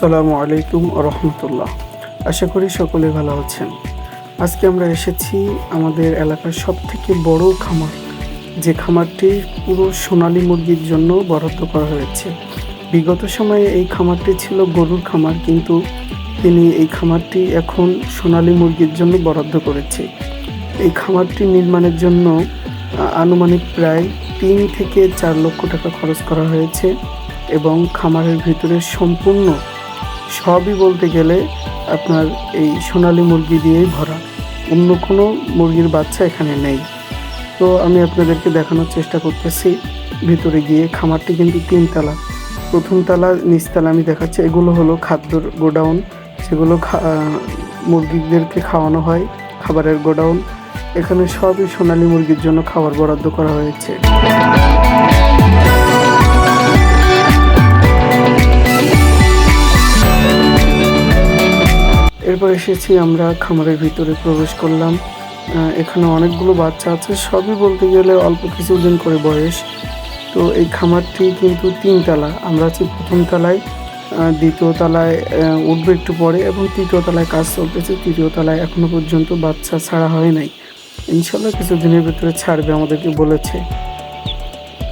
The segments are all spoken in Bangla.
আসসালামু আলাইকুম রহমতুল্লাহ। আশা করি সকলে ভালো আছেন। আজকে আমরা এসেছি আমাদের এলাকার সব থেকে বড় খামার, যে খামারটি পুরো সোনালী মুরগির জন্য বরাদ্দ করা হয়েছে। বিগত সময়ে এই খামারটি ছিল গরুর খামার, কিন্তু তিনি এই খামারটি এখন সোনালী মুরগির জন্য বরাদ্দ করেছে। এই খামারটি নির্মাণের জন্য আনুমানিক প্রায় তিন থেকে চার লক্ষ টাকা খরচ করা হয়েছে এবং খামারের ভিতরে সম্পূর্ণ সবই বলতে গেলে আপনার এই সোনালী মুরগি দিয়েই ভরা। অন্য কোনো মুরগির বাচ্চা এখানে নেই। তো আমি আপনাদেরকে দেখানোর চেষ্টা করতেছি। ভিতরে গিয়ে খামারটি কিন্তু তিনতলা। প্রথম তালা নিচতলা আমি দেখাচ্ছি। এগুলো হলো খাদ্যর গোডাউন। সেগুলো মুরগিদেরকে খাওয়ানো হয় খাবারের গোডাউন। এখানে সবই সোনালী মুরগির জন্য খাবার বরাদ্দ করা হয়েছে। এরপর এসেছি আমরা খামারের ভিতরে প্রবেশ করলাম। এখানে অনেকগুলো বাচ্চা আছে, সবই বলতে গেলে অল্প কিছুদিন করে বয়স। তো এই খামারটি কিন্তু তিনতলা, আমরা আছি প্রথম তলায় দ্বিতীয় তলায় উঠবো একটু পরে এবং তৃতীয় তলায় কাজ চলতেছে, তৃতীয় তলায় এখনও পর্যন্ত বাচ্চা ছাড়া হয় নাই। ইনশাল্লাহ কিছুদিনের ভিতরে ছাড়বে আমাদেরকে বলেছে।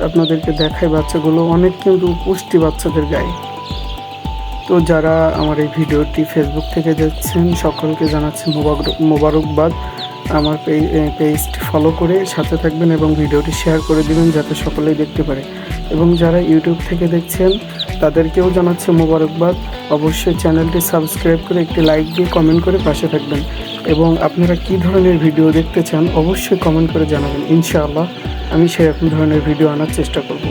আপনাদেরকে দেখায় বাচ্চাগুলো, অনেক কিন্তু পুষ্টি বাচ্চাদের গায়ে। তো যারা আমার এই ভিডিওটি ফেসবুক থেকে দেখছেন, সকলকে জানাচ্ছি মোবারক মোবারকবাদ। আমার পেজটি ফলো করে সাথে থাকবেন এবং ভিডিওটি শেয়ার করে দিবেন যাতে সকলেই দেখতে পারে। এবং যারা ইউটিউব থেকে দেখছেন, তাদেরকেও জানাচ্ছি মোবারকবাদ। অবশ্যই চ্যানেলটি সাবস্ক্রাইব করে একটি লাইক দিয়ে কমেন্ট করে পাশে থাকবেন। এবং আপনারা কী ধরনের ভিডিও দেখতে চান, অবশ্যই কমেন্ট করে জানাবেন। ইনশাআল্লাহ, আমি সেরকম ধরনের ভিডিও আনার চেষ্টা করব।